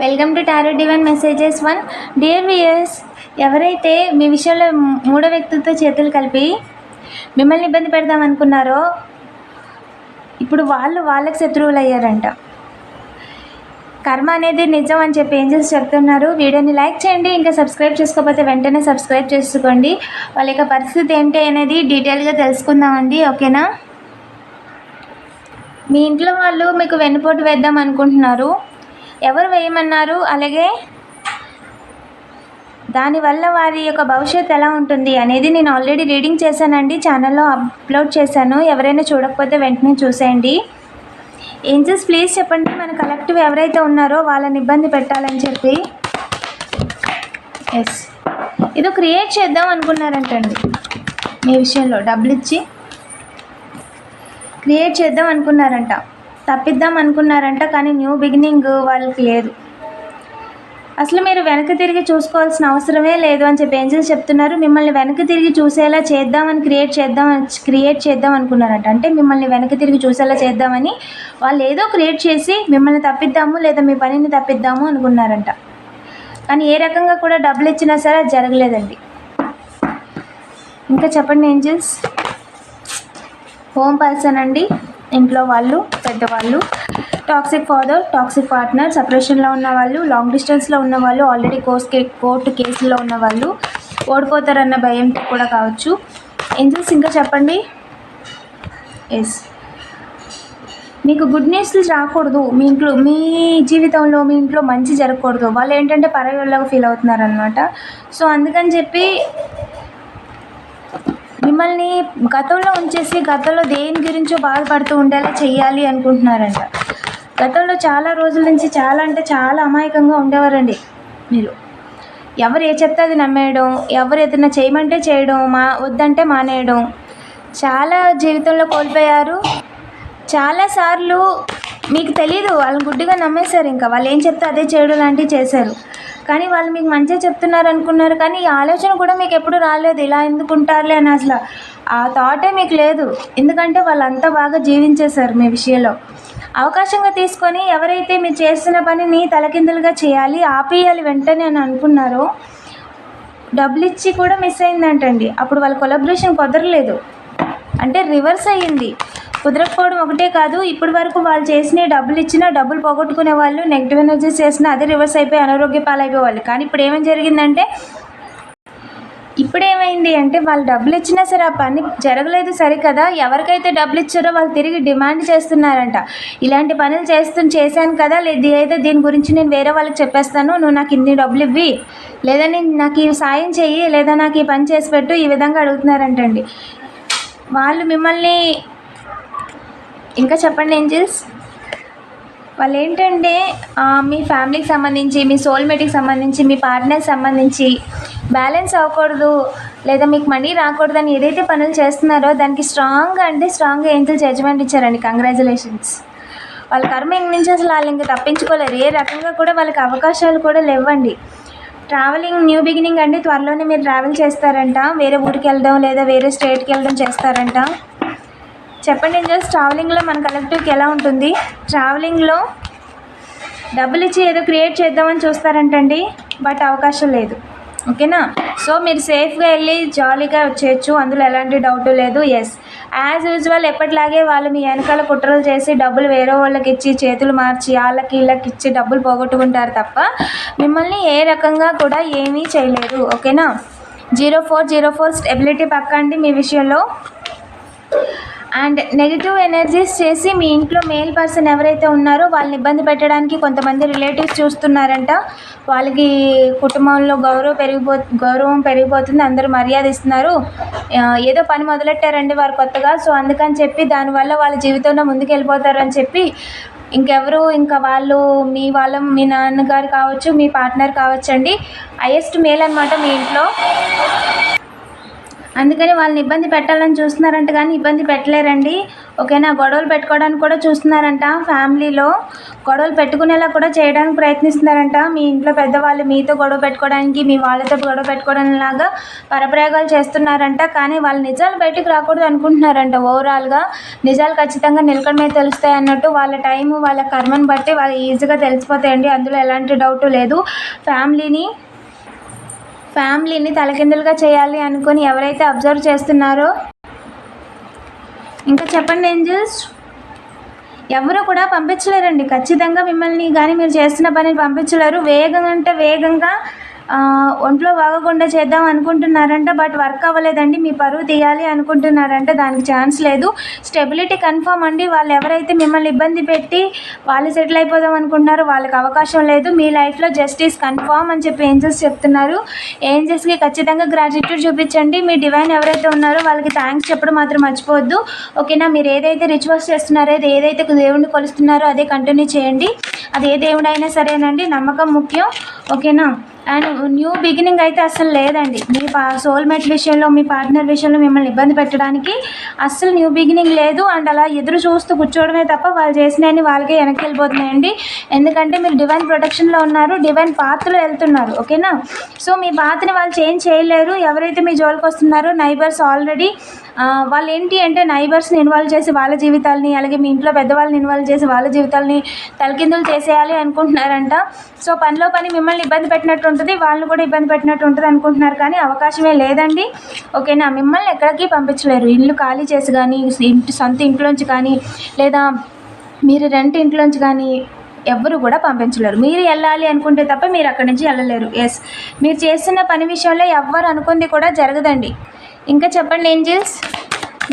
Welcome to tarot divine messages one dear viewers ఎవరైతే మీ విషయంలో మూడో వ్యక్తులతో చేతులు కలిపి మిమ్మల్ని ఇబ్బంది పెడదాం అనుకున్నారో ఇప్పుడు వాళ్ళు వాళ్ళకి శత్రువులు అయ్యారంట. కర్మ అనేది నిజం అని చెప్పి ఏంజల్స్ చెప్తున్నారు. వీడియోని లైక్ చేయండి ఇంకా సబ్స్క్రైబ్ చేసుకోకపోతే వెంటనే సబ్స్క్రైబ్ చేసుకోండి. వాళ్ళ యొక్క పరిస్థితి ఏంటి అనేది డీటెయిల్గా తెలుసుకుందామండి ఓకేనా? మీ ఇంట్లో వాళ్ళు మీకు వెన్నుపోటు వేద్దాం అనుకుంటున్నారు. ఎవరు వేయమన్నారు? అలాగే దానివల్ల వారి యొక్క భవిష్యత్తు ఎలా ఉంటుంది అనేది నేను ఆల్రెడీ రీడింగ్ చేశానండి ఛానల్లో అప్లోడ్ చేశాను. ఎవరైనా చూడకపోతే వెంటనే చూసేయండి. ఏంజల్స్ ప్లీజ్ చెప్పండి మన కలెక్టివ్ ఎవరైతే ఉన్నారో వాళ్ళని ఇబ్బంది పెట్టాలని చెప్పి. ఎస్ ఇది క్రియేట్ చేద్దాం అనుకున్నారంటండి మీ విషయంలో డబ్బులు ఇచ్చి. క్రియేట్ చేద్దాం అనుకున్నారంట. తప్పిద్దాం అనుకున్నారంట కానీ న్యూ బిగినింగ్ వాళ్ళకి లేదు. అసలు మీరు వెనక్కి తిరిగి చూసుకోవాల్సిన అవసరమే లేదు అని చెప్పి ఏంజల్స్ చెప్తున్నారు. మిమ్మల్ని వెనక్కి తిరిగి చూసేలా చేద్దామని క్రియేట్ చేద్దాం క్రియేట్ చేద్దాం అనుకున్నారంట. అంటే మిమ్మల్ని వెనక్కి తిరిగి చూసేలా చేద్దామని వాళ్ళు ఏదో క్రియేట్ చేసి మిమ్మల్ని తప్పిద్దాము లేదా మీ పనిని తప్పిద్దాము అనుకున్నారంట. కానీ ఏ రకంగా కూడా డబ్బులు ఇచ్చినా సరే అది జరగలేదండి. ఇంకా చెప్పండి ఏంజల్స్? హోమ్ పర్సన్ అండి. ఇంట్లో వాళ్ళు పెద్దవాళ్ళు టాక్సిక్ ఫాదర్ టాక్సిక్ పార్ట్నర్ సపరేషన్లో ఉన్న వాళ్ళు లాంగ్ డిస్టెన్స్లో ఉన్న వాళ్ళు ఆల్రెడీ కోర్స్ కోర్టు కేసులో ఉన్న వాళ్ళు ఓడిపోతారన్న భయం కూడా కావచ్చు. ఏంజల్స్ ఇంకా చెప్పండి. ఎస్ మీకు గుడ్ న్యూస్లు రాకూడదు. మీ ఇంట్లో మీ జీవితంలో మీ ఇంట్లో మంచి జరగకూడదు. వాళ్ళు ఏంటంటే పరవాళ్ళగా ఫీల్ అవుతున్నారనమాట సో అందుకని చెప్పి మిమ్మల్ని గతంలో ఉంచేసి గతంలో దేని గురించో బాధపడుతూ ఉండేలా చేయాలి అనుకుంటున్నారంట. గతంలో చాలా రోజుల నుంచి చాలా అంటే చాలా అమాయకంగా ఉండేవారండి మీరు. ఎవరు ఏ చెప్తే అది నమ్మేయడం ఎవరు ఏదైనా చేయమంటే చేయడం మా వద్దంటే మానేయడం. చాలా జీవితంలో కోల్పోయారు. చాలాసార్లు మీకు తెలియదు వాళ్ళని గుడ్డిగా నమ్మేశారు ఇంకా. వాళ్ళు ఏం చెప్తే అదే చేయడం లాంటివి చేశారు. కానీ వాళ్ళు మీకు మంచిగా చెప్తున్నారు అనుకున్నారు కానీ ఈ ఆలోచన కూడా మీకు ఎప్పుడు రాలేదు. ఇలా ఎందుకు ఉంటారులే అని అసలు ఆ థాటే మీకు లేదు. ఎందుకంటే వాళ్ళంతా బాగా జీవించేశారు మీ విషయంలో. అవకాశంగా తీసుకొని ఎవరైతే మీరు చేస్తున్న పనిని తలకిందులుగా చేయాలి ఆపేయాలి వెంటనే అని అనుకున్నారో డబ్బులు ఇచ్చి కూడా మిస్ అయిందంటండి. అప్పుడు వాళ్ళ కొలబరేషన్ కుదరలేదు. అంటే రివర్స్ అయ్యింది. కుదరకపోవడం ఒకటే కాదు ఇప్పటి వరకు వాళ్ళు చేసిన డబ్బులు ఇచ్చినా డబ్బులు పోగొట్టుకునే వాళ్ళు నెగిటివ్ ఎనర్జీస్ చేసినా అదే రివర్స్ అయిపోయి అనారోగ్య పాలైపోయేవాళ్ళు. కానీ ఇప్పుడు ఏమేమి జరిగిందంటే ఇప్పుడు ఏమైంది అంటే వాళ్ళు డబ్బులు ఇచ్చినా సరే ఆ పని జరగలేదు సరే కదా ఎవరికైతే డబ్బులు ఇచ్చారో వాళ్ళు తిరిగి డిమాండ్ చేస్తున్నారంట. ఇలాంటి పనులు చేస్తు చేశాను కదా లేదు అయితే దీని గురించి నేను వేరే వాళ్ళకి చెప్పేస్తాను నువ్వు నాకు ఇన్ని డబ్బులు ఇవ్వి లేదా నేను నాకు ఈ సాయం చెయ్యి లేదా నాకు ఈ పని చేసి పెట్టు ఈ విధంగా అడుగుతున్నారంటండి. వాళ్ళు మిమ్మల్ని ఇంకా చెప్పండి ఏంజిల్స్? వాళ్ళు ఏంటంటే మీ ఫ్యామిలీకి సంబంధించి మీ సోల్మేట్కి సంబంధించి మీ పార్ట్నర్కి సంబంధించి బ్యాలెన్స్ అవ్వకూడదు లేదా మీకు మనీ రాకూడదని ఏదైతే పనులు చేస్తున్నారో దానికి స్ట్రాంగ్గా అంటే స్ట్రాంగ్గా ఏంజిల్స్ జడ్జ్మెంట్ ఇచ్చారండి. కంగ్రాచులేషన్స్ వాళ్ళ కర్మ ఇంక నుంచి అసలు వాళ్ళు ఇంకా తప్పించుకోలేరు. ఏ రకంగా కూడా వాళ్ళకి అవకాశాలు కూడా లేవండి. ట్రావెలింగ్ న్యూ బిగినింగ్ అండి త్వరలోనే మీరు ట్రావెల్ చేస్తారంట. వేరే ఊరికి వెళ్ళడం లేదా వేరే స్టేట్కి వెళ్ళడం చేస్తారంట. చెప్పండి జస్ట్ ట్రావెలింగ్లో మన కలెక్టివ్కి ఎలా ఉంటుంది? ట్రావెలింగ్లో డబ్బులు ఇచ్చి ఏదో క్రియేట్ చేద్దామని చూస్తారంటండి బట్ అవకాశం లేదు. ఓకేనా? సో మీరు సేఫ్గా వెళ్ళి జాలీగా వచ్చేయచ్చు అందులో ఎలాంటి డౌట్ లేదు. ఎస్ యాజ్ యూజువల్ ఎప్పటిలాగే వాళ్ళు మీ వెనకాల కుట్రలు చేసి డబ్బులు వేరే వాళ్ళకి ఇచ్చి చేతులు మార్చి వాళ్ళకి వీళ్ళకి ఇచ్చి డబ్బులు పోగొట్టుకుంటారు తప్ప మిమ్మల్ని ఏ రకంగా కూడా ఏమీ చేయలేరు. ఓకేనా? Zero four zero four stability పక్క అండి మీ విషయంలో. అండ్ నెగిటివ్ ఎనర్జీస్ చేసి మీ ఇంట్లో మేల్ పర్సన్ ఎవరైతే ఉన్నారో వాళ్ళని ఇబ్బంది పెట్టడానికి కొంతమంది రిలేటివ్స్ చూస్తున్నారంట. వాళ్ళకి కుటుంబంలో గౌరవం పెరిగిపో గౌరవం పెరిగిపోతుంది. అందరూ మర్యాద ఇస్తున్నారు ఏదో పని మొదలెట్టారండి వారు కొత్తగా. సో అందుకని చెప్పి దానివల్ల వాళ్ళ జీవితంలో ముందుకు వెళ్ళిపోతారని చెప్పి ఇంకెవరు ఇంకా వాళ్ళు మీ వాళ్ళ మీ నాన్నగారు కావచ్చు మీ పార్ట్నర్ కావచ్చు అండి హైయెస్ట్ మేల్ అనమాట మీ ఇంట్లో. అందుకని వాళ్ళని ఇబ్బంది పెట్టాలని చూస్తున్నారంట కానీ ఇబ్బంది పెట్టలేరండి. ఓకేనా? గొడవలు పెట్టుకోవడానికి కూడా చూస్తున్నారంట ఫ్యామిలీలో. గొడవలు పెట్టుకునేలా కూడా చేయడానికి ప్రయత్నిస్తున్నారంట. మీ ఇంట్లో పెద్దవాళ్ళు మీతో గొడవ పెట్టుకోవడానికి మీ వాళ్ళతో గొడవ పెట్టుకోవడం లాగా పరప్రయోగాలు చేస్తున్నారంట. కానీ వాళ్ళు నిజాలు బయటకు రాకూడదు అనుకుంటున్నారంట ఓవరాల్గా. నిజాలు ఖచ్చితంగా నిలకడమే తెలుస్తాయి అన్నట్టు వాళ్ళ టైం వాళ్ళ కర్మను బట్టి వాళ్ళు ఈజీగా తెలిసిపోతాయండి. అందులో ఎలాంటి డౌట్ లేదు. ఫ్యామిలీని ఫ్యామిలీని తలకిందులుగా చేయాలి అనుకుని ఎవరైతే అబ్జర్వ్ చేస్తున్నారో ఇంకా చెప్పండి ఏంజల్స్? ఎవరు కూడా పంపించలేరండి. ఖచ్చితంగా మిమ్మల్ని కానీ మీరు చేస్తున్న పని పంపించలేరు. వేగం అంటే వేగంగా ఒంట్లో బాగకుండా చేద్దాం అనుకుంటున్నారంట బట్ వర్క్ అవ్వలేదండి మీ పరువు తీయాలి అనుకుంటున్నారంట దానికి ఛాన్స్ లేదు. స్టెబిలిటీ కన్ఫామ్ అండి వాళ్ళు ఎవరైతే మిమ్మల్ని ఇబ్బంది పెట్టి వాళ్ళు సెటిల్ అయిపోదాం అనుకుంటున్నారో వాళ్ళకి అవకాశం లేదు. మీ లైఫ్లో జస్టిస్ కన్ఫామ్ అని చెప్పి ఏంజల్స్ చెప్తున్నారు. ఏంజల్స్కి ఖచ్చితంగా గ్రాటిట్యూడ్ చూపించండి. మీ డివైన్ ఎవరైతే ఉన్నారో వాళ్ళకి థ్యాంక్స్ చెప్పడం మాత్రం మర్చిపోవద్దు. ఓకేనా? మీరు ఏదైతే రిచువల్స్ చేస్తున్నారో అది ఏదైతే దేవుడిని కొలుస్తున్నారో అదే కంటిన్యూ చేయండి. అది ఏ దేవుడైనా సరేనండి నమ్మకం ముఖ్యం. ఓకేనా? అండ్ న్యూ బిగినింగ్ అయితే అస్సలు లేదండి. మీ పా సోల్మేట్ విషయంలో మీ పార్ట్నర్ విషయంలో మిమ్మల్ని ఇబ్బంది పెట్టడానికి అస్సలు న్యూ బిగినింగ్ లేదు. అండ్ అలా ఎదురు చూస్తూ కూర్చోవడమే తప్ప వాళ్ళు చేసినవి వాళ్ళకే వెనక్కి వెళ్ళిపోతున్నాయండి ఎందుకంటే మీరు డివైన్ ప్రొటెక్షన్లో ఉన్నారు డివైన్ పాత్రలో వెళ్తున్నారు. ఓకేనా సో మీ పాత్రని వాళ్ళు చేంజ్ చేయలేరు. ఎవరైతే మీ జోలికి వస్తున్నారో నైబర్స్ ఆల్రెడీ వాళ్ళు ఏంటి అంటే నైబర్స్ని ఇన్వాల్వ్ చేసి వాళ్ళ జీవితాలని అలాగే మీ ఇంట్లో పెద్దవాళ్ళని ఇన్వాల్వ్ చేసి వాళ్ళ జీవితాలని తలకిందులు చేసేయాలి అనుకుంటున్నారంట. సో పనిలో పని మిమ్మల్ని ఇబ్బంది పెట్టినట్టు ఉంటుంది వాళ్ళని కూడా ఇబ్బంది పెట్టినట్టు ఉంటుంది అనుకుంటున్నారు కానీ అవకాశమే లేదండి. ఓకేనా? మిమ్మల్ని ఎక్కడికి పంపించలేరు. ఇల్లు ఖాళీ చేసి కానీ ఇంటి సొంత ఇంట్లోంచి కానీ లేదా మీరు రెంట్ ఇంట్లోంచి కానీ ఎవ్వరు కూడా పంపించలేరు. మీరు వెళ్ళాలి అనుకుంటే తప్ప మీరు అక్కడి నుంచి వెళ్ళలేరు. ఎస్ మీరు చేస్తున్న పని విషయంలో ఎవ్వరు అనుకుంది కూడా జరగదండి. ఇంకా చెప్పండి ఏంజిల్స్?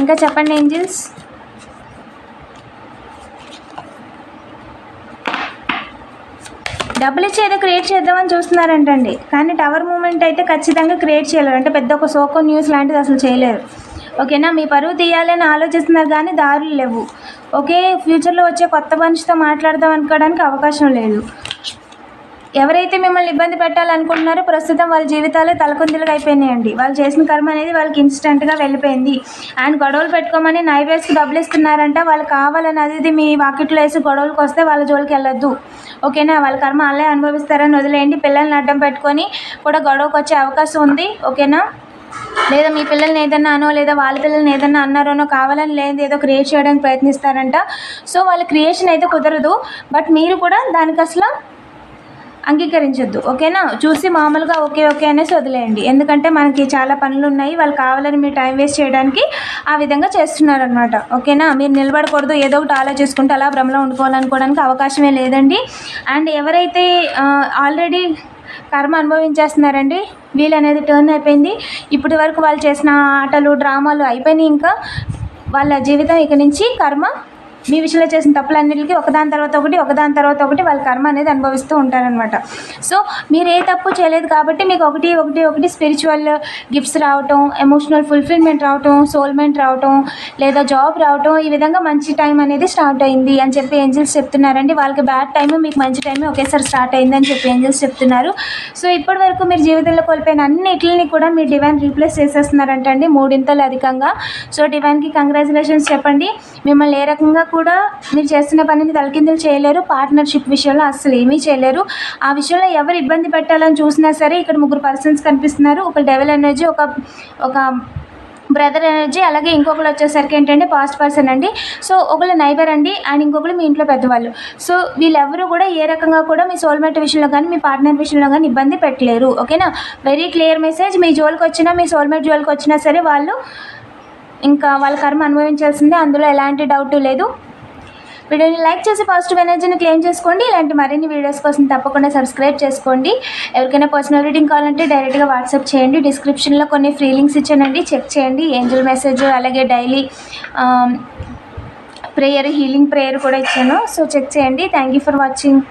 ఇంకా చెప్పండి ఏంజిల్స్? డబ్బులు ఇచ్చి ఏదో క్రియేట్ చేద్దామని చూస్తున్నారంటండి. కానీ టవర్ మూమెంట్ అయితే ఖచ్చితంగా క్రియేట్ చేయలేరు. అంటే పెద్ద ఒక సోకో న్యూస్ లాంటిది అసలు చేయలేరు. ఓకేనా మీ పరువు తీయాలని ఆలోచిస్తున్నారు కానీ దారులు లేవు. ఓకే ఫ్యూచర్లో వచ్చే కొత్త మనిషితో మాట్లాడదాం అనుకోవడానికి అవకాశం లేదు. ఎవరైతే మిమ్మల్ని ఇబ్బంది పెట్టాలనుకుంటున్నారో ప్రస్తుతం వాళ్ళ జీవితాలే తలకొందులుగా అయిపోయినాయండి. వాళ్ళు చేసిన కర్మ అనేది వాళ్ళకి ఇన్స్టెంట్గా వెళ్ళిపోయింది. అండ్ గొడవలు పెట్టుకోమని నైవేస్కి డబ్బులు ఇస్తున్నారంట. వాళ్ళు కావాలని అది ఇది మీ వాకిట్లో వేసి గొడవలకు వస్తే వాళ్ళ జోలికి వెళ్ళొద్దు. ఓకేనా? వాళ్ళ కర్మ అలా అనుభవిస్తారని వదిలేయండి. పిల్లల్ని అడ్డం పెట్టుకొని కూడా గొడవకు వచ్చే అవకాశం ఉంది. ఓకేనా? లేదా మీ పిల్లల్ని ఏదన్నా అనో లేదా వాళ్ళ పిల్లల్ని ఏదన్నా అన్నారోనో కావాలని లేదు ఏదో క్రియేట్ చేయడానికి ప్రయత్నిస్తారంట. సో వాళ్ళ క్రియేషన్ అయితే కుదరదు. బట్ మీరు కూడా దానికి అసలు అంగీకరించొద్దు. ఓకేనా? చూసి మామూలుగా ఓకే ఓకే అనేసి వదిలేయండి. ఎందుకంటే మనకి చాలా పనులు ఉన్నాయి వాళ్ళు కావాలని మీరు టైం వేస్ట్ చేయడానికి ఆ విధంగా చేస్తున్నారు అనమాట ఓకేనా? మీరు నిలబడకూడదు. ఏదో ఒకటి ఆలోచించుకుంటే అలా భ్రమలో ఉండుకోవాలనుకోవడానికి అవకాశమే లేదండి. అండ్ ఎవరైతే ఆల్రెడీ కర్మ అనుభవించేస్తున్నారండి వీళ్ళు అనేది టర్న్ అయిపోయింది. ఇప్పటి వరకు వాళ్ళు చేసిన ఆటలు డ్రామాలు అయిపోయినాయి ఇంకా. వాళ్ళ జీవితం ఇక నుంచి కర్మ మీ విషయంలో చేసిన తప్పులన్నిటికీ ఒకదాని తర్వాత ఒకటి ఒకదాని తర్వాత ఒకటి వాళ్ళ కర్మ అనేది అనుభవిస్తూ ఉంటారనమాట సో మీరు ఏ తప్పు చేయలేదు కాబట్టి మీకు ఒకటి ఒకటి ఒకటి స్పిరిచువల్ గిఫ్ట్స్ రావటం ఎమోషనల్ ఫుల్ఫిల్మెంట్ రావటం సోల్మెంట్ రావటం లేదా జాబ్ రావటం ఈ విధంగా మంచి టైం అనేది స్టార్ట్ అయింది అని చెప్పి ఏంజిల్స్ చెప్తున్నారండి. వాళ్ళకి బ్యాడ్ టైం మీకు మంచి టైం ఒకేసారి స్టార్ట్ అయింది అని చెప్పి ఏంజిల్స్ చెప్తున్నారు. సో ఇప్పటి వరకు మీరు జీవితంలో కోల్పోయిన అన్నిటిని కూడా మీరు డివైన్ రీప్లేస్ చేసేస్తున్నారంటండి మూడింతలు అధికంగా. సో డివైన్కి కంగ్రాచులేషన్స్ చెప్పండి. మిమ్మల్ని ఏ రకంగా కూడా మీరు చేస్తున్న పనిని తలకిందులు చేయలేరు. పార్ట్నర్షిప్ విషయంలో అస్సలు ఏమీ చేయలేరు. ఆ విషయంలో ఎవరు ఇబ్బంది పెట్టాలని చూసినా సరే ఇక్కడ ముగ్గురు పర్సన్స్ కనిపిస్తున్నారు. ఒక డెవల్ ఎనర్జీ ఒక ఒక బ్రదర్ ఎనర్జీ అలాగే ఇంకొకరు వచ్చేసరికి ఏంటంటే పాస్ట్ పర్సన్ అండి. సో ఒకళ్ళు నైబర్ అండి అండ్ ఇంకొకరు మీ ఇంట్లో పెద్దవాళ్ళు. సో వీళ్ళెవరూ కూడా ఏ రకంగా కూడా మీ సోల్మేట్ విషయంలో కానీ మీ పార్ట్నర్ విషయంలో కానీ ఇబ్బంది పెట్టలేరు. ఓకేనా వెరీ క్లియర్ మెసేజ్ మీ జోలికి వచ్చినా మీ సోల్మేట్ జోలికి వచ్చినా సరే వాళ్ళు ఇంకా వాళ్ళ కర్మ అనుభవించాల్సిందే అందులో ఎలాంటి డౌట్ లేదు. వీడియోని లైక్ చేసి పాజిటివ్ ఎనర్జీని క్లెయిమ్ చేసుకోండి. ఇలాంటి మరిన్ని వీడియోస్ కోసం తప్పకుండా సబ్స్క్రైబ్ చేసుకోండి. ఎవరికైనా పర్సనల్ రీడింగ్ కావాలంటే డైరెక్ట్గా వాట్సాప్ చేయండి. డిస్క్రిప్షన్లో కొన్ని ఫ్రీ లింక్స్ ఇచ్చానండి. చెక్ చేయండి. ఏంజల్ మెసేజ్ అలాగే డైలీ ప్రేయర్ హీలింగ్ ప్రేయర్ కూడా ఇచ్చాను. సో చెక్ చేయండి. Thank you for watching